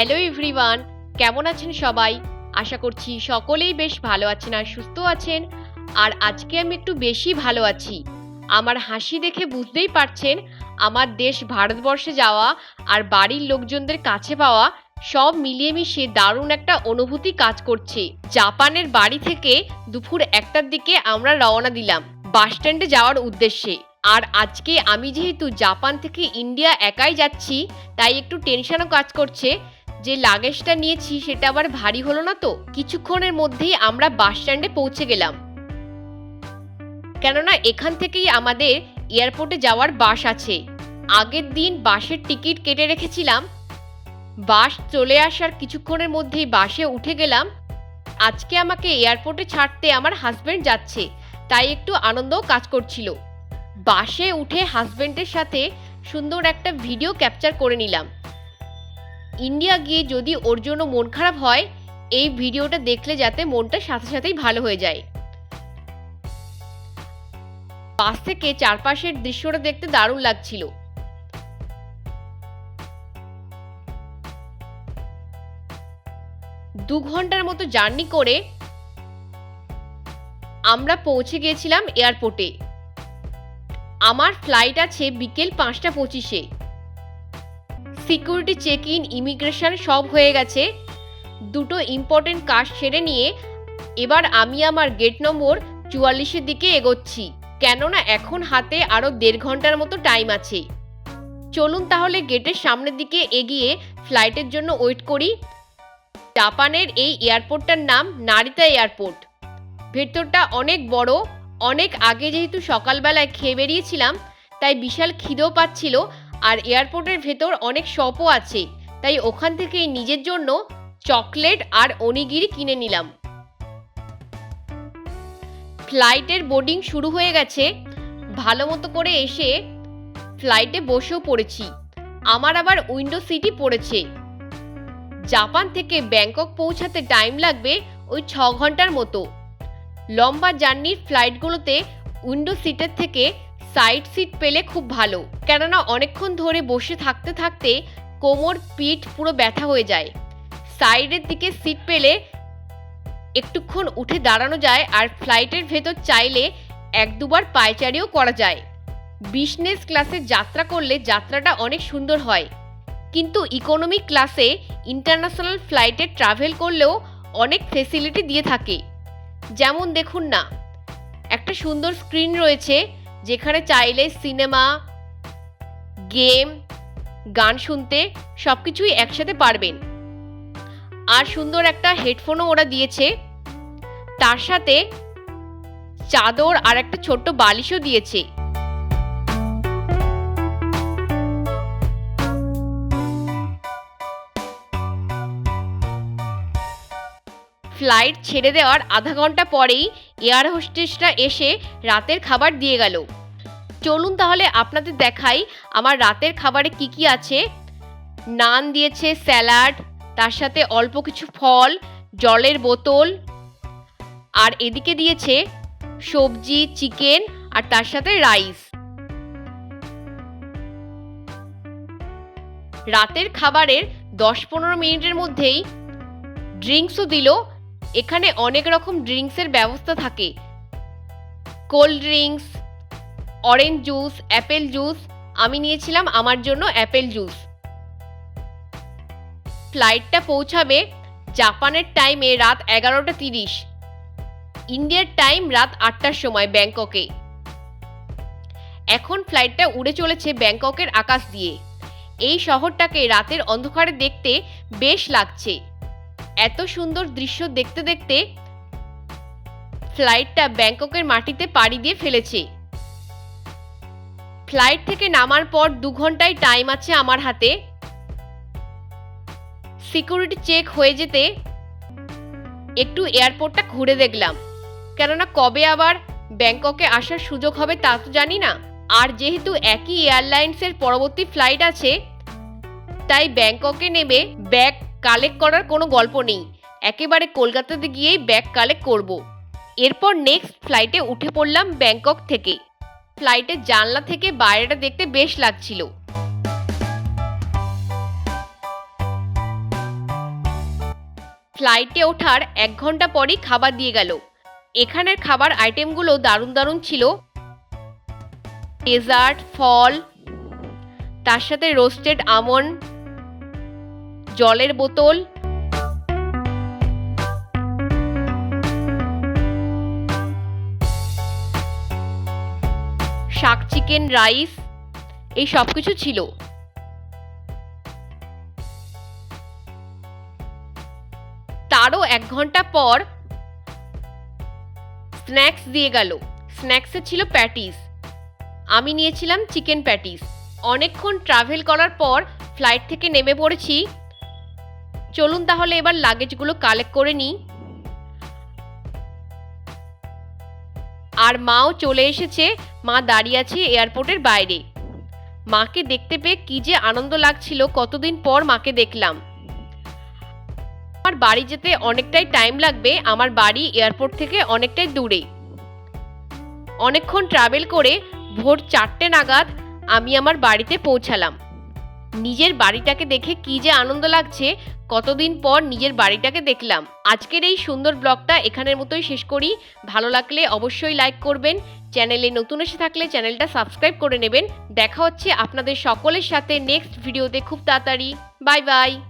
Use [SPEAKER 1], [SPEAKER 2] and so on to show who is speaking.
[SPEAKER 1] Hello everyone, কেমন আছেন সবাই? আশা করছি সকলেই বেশ ভালো আছেন আর সুস্থ আছেন। আর আজকে আমি একটু বেশি ভালো আছি। আমার হাসি দেখে বুঝতেই পারছেন, আমার দেশ ভারতবর্ষে যাওয়া আর বাড়ির লোকজনদের কাছে পাওয়া সব মিলিয়ে মিশিয়ে দারুণ একটা অনুভূতি কাজ করছে। জাপানের বাড়ি থেকে দুপুর একটার দিকে আমরা রওনা দিলাম বাস স্ট্যান্ডে যাওয়ার উদ্দেশ্যে। আর আজকে আমি যেহেতু জাপান থেকে ইন্ডিয়া একাই যাচ্ছি, তাই একটু টেনশনও কাজ করছে। যে লাগেজটা নিয়েছি সেটা আবার ভারী হলো না তো? কিছুক্ষণের মধ্যেই আমরা বাস স্ট্যান্ডে পৌঁছে গেলাম। কেননা এখান থেকেই আমাদের এয়ারপোর্টে যাওয়ার বাস আছে। আগের দিন বাসের টিকিট কেটে রেখেছিলাম। বাস চলে আসার কিছুক্ষণের মধ্যেই বাসে উঠে গেলাম। আজকে আমাকে এয়ারপোর্টে ছাড়তে আমার হাজবেন্ড যাচ্ছে, তাই একটু আনন্দও কাজ করছিল। বাসে উঠে হাজবেন্ডের সাথে সুন্দর একটা ভিডিও ক্যাপচার করে নিলাম। ইন্ডিয়া গিয়ে যদি ওর জন্য মন খারাপ হয়, এই ভিডিওটা দেখলে যাতে মনটা সাথে সাথেই ভালো হয়ে যায়। বাস থেকে চারপাশের দৃশ্যটা দেখতে দারুণ লাগছিল। দু ঘণ্টার মতো জার্নি করে আমরা পৌঁছে গিয়েছিলাম এয়ারপোর্টে। আমার ফ্লাইট আছে বিকেল পাঁচটা পঁচিশে। সিকিউরিটি চেক ইন ইমিগ্রেশন সব হয়ে গেছে। দুটো ইম্পর্টেন্ট কাজ সেরে নিয়ে এবার আমি আমার গেট নম্বর চুয়াল্লিশের দিকে এগোচ্ছি, কেননা এখন হাতে আরও দেড় ঘণ্টার মতো টাইম আছে। চলুন তাহলে গেটের সামনের দিকে এগিয়ে ফ্লাইটের জন্য ওয়েট করি। জাপানের এই এয়ারপোর্টটার নাম নারিতা এয়ারপোর্ট। ভেতরটা অনেক বড়, অনেক আগে যেহেতু সকালবেলায় খেয়ে বেরিয়েছিলাম, তাই বিশাল খিদেও পাচ্ছিল আর এয়ারপোর্টের ভেতর অনেক শপও আছে, তাই ওখান থেকেই নিজের জন্য চকলেট আর অনিগিরি কিনে নিলাম। ফ্লাইটের বোর্ডিং শুরু হয়ে গেছে, ভালো মতো করে এসে ফ্লাইটে বসেও পড়েছি, আমার আবার উইন্ডো সিটই পড়েছে। জাপান থেকে ব্যাংকক পৌঁছাতে টাইম লাগবে ওই ছ ঘণ্টার মতো। লম্বা জার্নির ফ্লাইটগুলোতে উইন্ডো সিটের থেকে সাইড সিট পেলে খুব ভালো। কেননা অনেকক্ষণ ধরে বসে থাকতে থাকতে কোমর, পিঠ পুরো ব্যথা হয়ে যায়। সাইডের দিকে সিট পেলে একটুক্ষণ উঠে দাঁড়ানো যায় আর ফ্লাইটের ভেতর চাইলে এক দুবার পায়চারিও করা যায়। বিজনেস ক্লাসে যাত্রা করলে যাত্রাটা অনেক সুন্দর হয়। কিন্তু ইকোনমিক ক্লাসে ইন্টারন্যাশনাল ফ্লাইটে ট্রাভেল করলেও অনেক ফেসিলিটি দিয়ে থাকে। যেমন দেখুন না, একটা সুন্দর স্ক্রিন রয়েছে যেখানে চাইলে সিনেমা, গেম, গান শুনতে সব কিছুই একসাথে পারবেন। আর সুন্দর একটা হেডফোনও ওরা দিয়েছে। তার সাথে চাদর আর একটা ছোট্ট বালিশও দিয়েছে। ফ্লাইট ছেড়ে দেওয়ার আধা ঘণ্টা পরেই এয়ার হোস্টেসরা এসে রাতের খাবার দিয়ে গেল। চলুন তাহলে আপনাদের দেখাই আমার রাতের খাবারে কি কি আছে। নান দিয়েছে স্যালাড, তার সাথে অল্প কিছু ফল, জলের বোতল, আর এদিকে দিয়েছে সবজি, চিকেন, আর তার সাথে রাইস। রাতের খাবারের দশ পনেরো মিনিটের মধ্যেই ড্রিঙ্কসও দিল এখানে অনেক রকম ড্রিঙ্কসের ব্যবস্থা থাকে। Cold drinks, orange juice, apple juice, আমি নিয়েছিলাম আমার জন্য অ্যাপেল জুস। ফ্লাইটটা পৌঁছাবে জাপানের টাইমে রাত এগারোটা তিরিশ। ইন্ডিয়ার টাইম রাত আটটার সময় ব্যাংককে। এখন ফ্লাইটটা উড়ে চলেছে ব্যাংককের আকাশ দিয়ে। এই শহরটাকে রাতের অন্ধকারে দেখতে বেশ লাগছে। এত সুন্দর দৃশ্য দেখতে দেখতে ফ্লাইটটা ব্যাংককের মাটিতে পাড়ি দিয়ে ফেলেছে। ফ্লাইট থেকে নামার পর দু ঘন্টায় টাইম আছে আমার হাতে। সিকিউরিটি চেক হয়ে যেতে একটু এয়ারপোর্টটা ঘুরে দেখলাম। কেননা কবে আবার ব্যাংককে আসার সুযোগ হবে তা তো জানি না। আর যেহেতু একই এয়ারলাইন্সের পরবর্তী ফ্লাইট আছে, তাই ব্যাংককে নেমে ব্যাগ কালেক্ট করার কোনো গল্প নেই। একেবারে কলকাতাতে গিয়েই ব্যাগ কালেক্ট করব। এরপর নেক্সট ফ্লাইটে উঠে পড়লাম ব্যাংকক থেকে। ফ্লাইটের জানলা থেকে বাইরেটা দেখতে বেশ লাগছিল। ফ্লাইটে ওঠার এক ঘণ্টা পরই খাবার দিয়ে গেল। এখানের খাবার আইটেমগুলো দারুণ দারুণ ছিল। ডেজার্ট ফল, তার সাথে রোস্টেড আমন্ড জলের বোতল। শাক চিকেন, রাইস, এই সব কিছু ছিল। তারও এক ঘণ্টা পর স্ন্যাক্স দিয়ে গেল। স্ন্যাক্সে ছিল প্যাটিস। আমি নিয়েছিলাম চিকেন প্যাটিস। অনেকক্ষণ ট্রাভেল করার পর ফ্লাইট থেকে নেমে পড়েছি চলুন তাহলে এবার লাগেজগুলো কালেক্ট করে নিই। আর মাও চলে এসেছে, মা দাঁড়িয়ে আছে এয়ারপোর্টের বাইরে। মাকে দেখতে পেয়ে কি যে আনন্দ লাগছিল, কতদিন পর মাকে দেখলাম। আমার বাড়ি যেতে অনেকটাই টাইম লাগবে, আমার বাড়ি এয়ারপোর্ট থেকে অনেকটাই দূরে। অনেকক্ষণ ট্রাভেল করে ভোর চারটে নাগাদ আমি আমার বাড়িতে পৌঁছালাম। নিজের বাড়িটাকে দেখে কি যে আনন্দ লাগছে, কতদিন পর নিজের বাড়িটাকে দেখলাম। আজকের এই সুন্দর ব্লগটা এখানের মতোই শেষ করি। ভালো লাগলে অবশ্যই লাইক করবেন। চ্যানেলে নতুন এসে থাকলে চ্যানেলটা সাবস্ক্রাইব করে নেবেন। দেখা হচ্ছে আপনাদের সকলের সাথে নেক্সট ভিডিওতে খুব তাড়াতাড়ি। Bye bye.